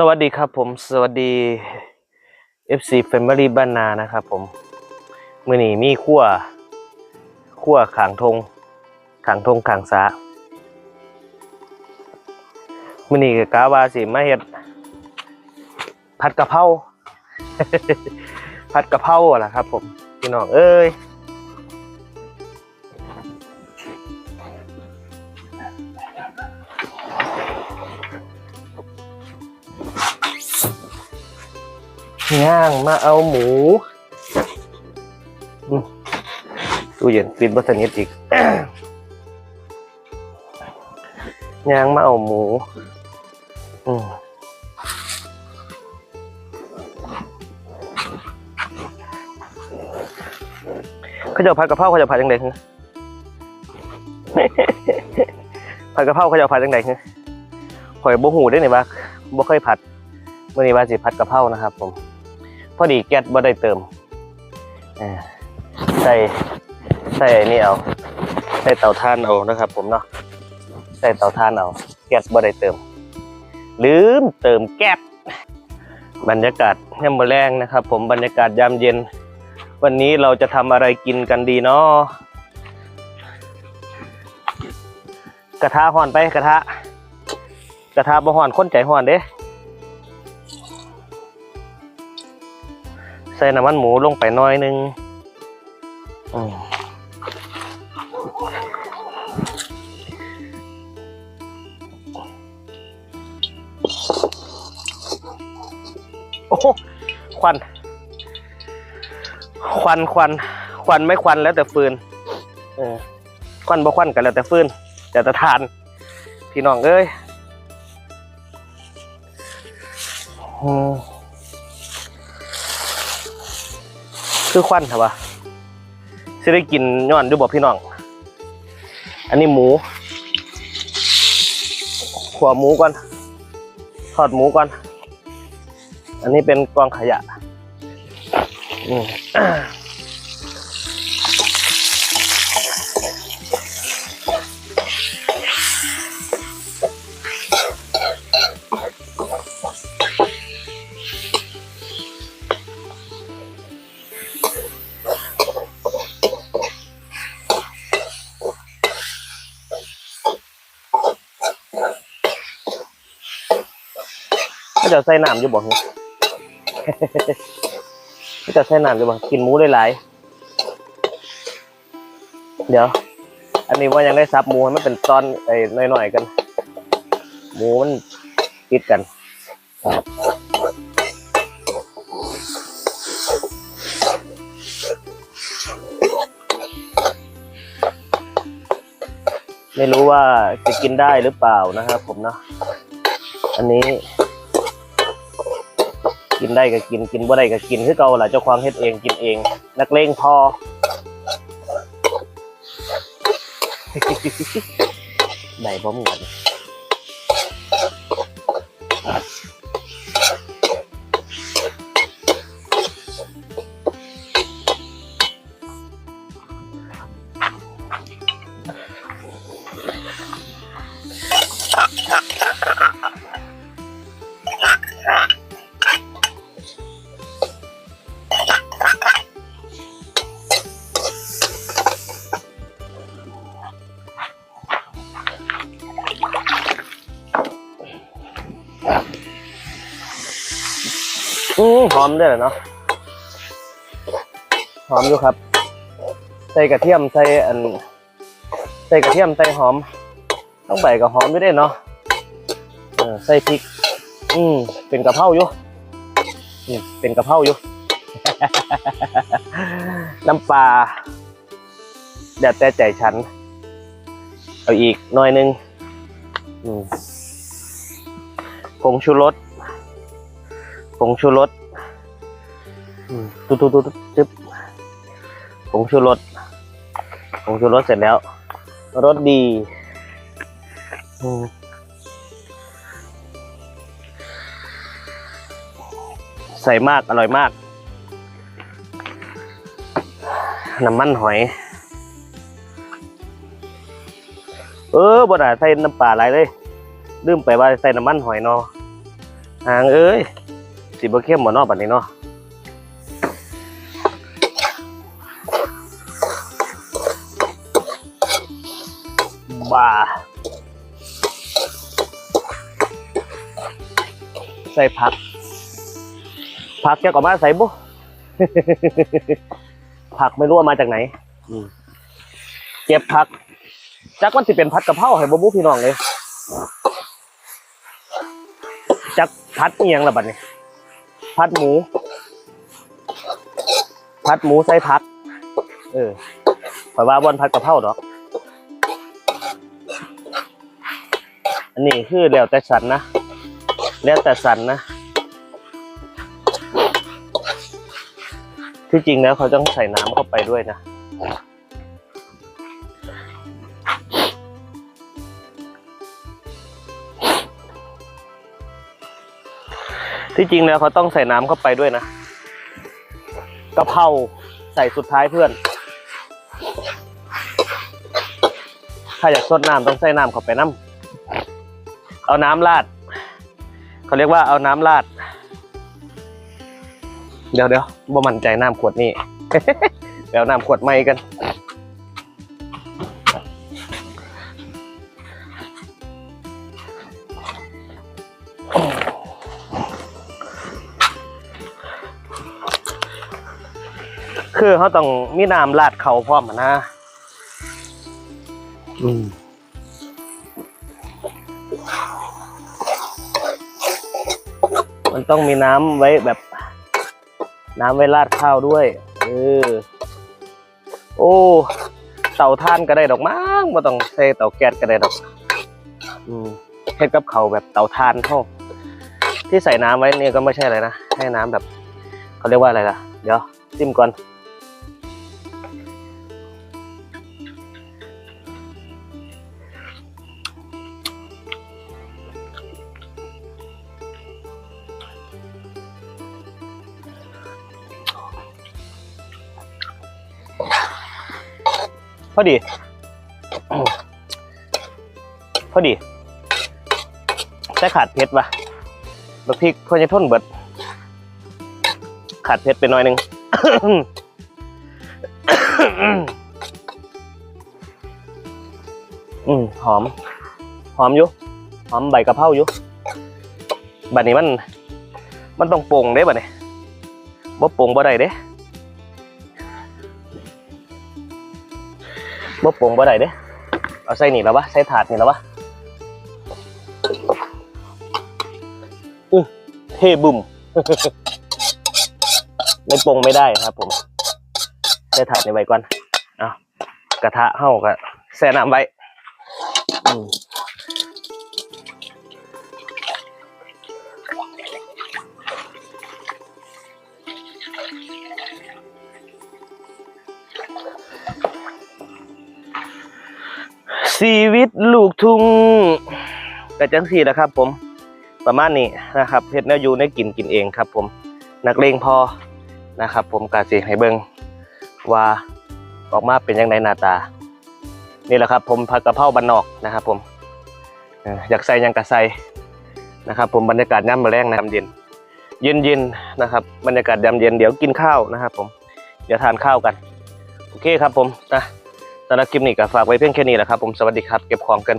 สวัสดีครับผมสวัสดี FC Family บ้านนานะครับผมมื่อนี้มีขั้วขั้วขางทงขางทงขางสามื่อนี้ก็กาวาสิมาเฮ็ดผัดกะเพราผัดกะเพราอะล่ะครับ ผมพี่น้องเอ้ย ย่างมาเอาหมูตู้เย็นปิดบัสนิทอีกย่างมาเอาหมูเขาจะผัดกะเพราเขาจะผัดยังไงฮึผัดกะเพราเขาจะผัดยังไงฮึข่อยบ่หูได้ไหนว่างบ่เคยผัดเมื่อนี้ว่าสิผัดกะเพรานะครับผม พอดีแก๊สบ่ได้เติมใส่ใส่นี่เอาใส่เตาถ่านเอานะครับ ผมเนาะใส่เตาถ่านเอา แก๊สบ่ได้เติม ลืมเติมแก๊สบรรยากาศยามมื้อแรงนะครับ ผมบรรยากาศยามเย็น วันนี้เราจะทำอะไรกินกันดีเนาะกระทะห่อนไปกระทะกระทะบ่ห่อนคนใจห่อนเด้ ใส่น้ำมันหมูลงไปน้อยหนึงโอ้โหควัน ควันควันควันไม่ควันแล้วแต่ฟืนเออควันบ่ควันกันแล้วแต่ฟืนแต่แต่ทาน พี่น้องเอ้ยอ คือควันครับวะสิได้กินย้อนด้วยบอกพี่น้อง อันนี้หมูขัวหมูก่อน ทอดหมูก่อน อันนี้เป็นกองขยะอืม เขาจะใส่น้ำอยู่บ่เนี่ยเขาจะใส่น้ำอยู่บ่กินหมูหลายๆเดี๋ยว อันนี้ว่ายังได้ซับหมูให้มันเป็นตอนไอ้หน่อยๆกัน หมูมันติดกันไม่รู้ว่าจะกินได้หรือเปล่านะครับผมนะ อันนี้ กินได้ก็กินกินบ่ได้ก็กินคือเก่าล่ะเจ้าของเฮ็ดเองกินเอง นักเลงพอได้บ่เหมือน อือหอมด้วยเหรอเนาะหอมอยู่ครับ ใส่กระเทียมใส่อัน ใส่กระเทียมใส่หอม ต้องใบกับหอมด้วยเด้เนาะเออใส่พริก อืมเป็นกระเพราอยู่อืมเป็นกระเพราอยู่ น้ำปลาเดี๋ยวแต่ใจฉัน เอาอีกหน่อยนึงอืมผงชูรส ผงชูรสอืมตุ๊ดตุ๊ดตุ๊ดจึ๊บผงชูรสผงชูรสเสร็จแล้วรสดีอืมใส่มาก อร่อยมาก น้ำมันหอย เออบ่ได้ใส่น้ำปลาอะไรเลย ลืมไปว่าใส่น้ำมันหอยเนาะหางเอ้ย สิบ่เข้มบ่เนอกบัดนี้เนาะบ้าใส่ผัก ผักแกก็มาใส่บุผักไม่รู้ว่ามาจากไหนเก็บผักจักมันสิเป็นผัดกะเพราให้บ่บุพี่น้องเลยจักพัดเอียงละบัดนี้ พัดหมู พัดหมูใส่ผัก เออข่อยว่าบอนพัดกะเพราดอก อันนี้คือแล้วแต่สันนะ แล้วแต่สันนะ ที่จริงแล้วเขาต้องใส่น้ำเข้าไปด้วยนะ ที่จริงแล้วเขาต้องใส่น้ำเข้าไปด้วยนะกะเพราใส่สุดท้ายเพื่อน ถ้าอยากซดน้ำต้องใส่น้ำเข้าไปน้ำเอาน้ำราดเขาเรียกว่าเอาน้ำราด เดี๋ยวเดี๋ยวบ่มั่นใจน้ำขวดนี่ เดี๋ยวน้ำขวดใหม่กัน คือเขาต้องมีน้ำราดเขาพร้อมอะนะอืมมันต้องมีน้ำไว้แบบ น้ำไว้ราดข้าวด้วย เออ โอ้เตาท่านก็ได้ดอกมั้งไม่ต้องใช้เตาแก๊สก็ได้ดอก อืมเฮ็ดกับเขาวแบบเตาท่านเท่าที่ใส่น้ำไว้เนี่ยก็ไม่ใช่อะไรนะ ให้น้ำแบบเขาเรียกว่าอะไรล่ะ เดี๋ยวจิ้มก่อน อดี พอดี แต่ขาดเผ็ดปะบักพริกพอจะทนเบิด ขาดเผ็ดไปหน่อยหนึงอืมหอม หอมอยู่หอมใบกะเพราอยู่บัดนี้มัน มันต้องโป่งเด้บัดนี้บ่โป่งบ่ได้เด้ บ่โป่งบ่ได้เด้เอาใส่นี่แล้ววะใส่ถาดนี่แล้ววะอื้อเทบุ่มไม่โป่งไม่ได้ครับ ผมใส่ถาดนี่ไว้ก่อนเอากระทะเฮาก็แส่น้ำไว้ ชีวิตลูกทุ่งกระจังสีนะครับผมประมาณนี้นะครับเฮ็ดแนวอยู่ในกินกินเองครับผมนักเลงพอนะครับ ผมกาสิให้เบิงว่าออกมาเป็นยังไงหน้าตา นี่แหละครับ ผมผัดกะเพราบ้านนอกนะครับ ผมอยากใส่ยังกะใส่นะครับ ผมบรรยากาศย่ำมาแรงนะครับเย็นเย็นเย็นนะครับ บรรยากาศยามเย็นเดี๋ยวกินข้าวนะครับ ผมเดี๋ยวทานข้าวกัน โอเคครับผมนะ สำหรับคลิปนี้ก็ฝากไว้เพียงแค่นี้แหละครับผมสวัสดีครับเก็บของกัน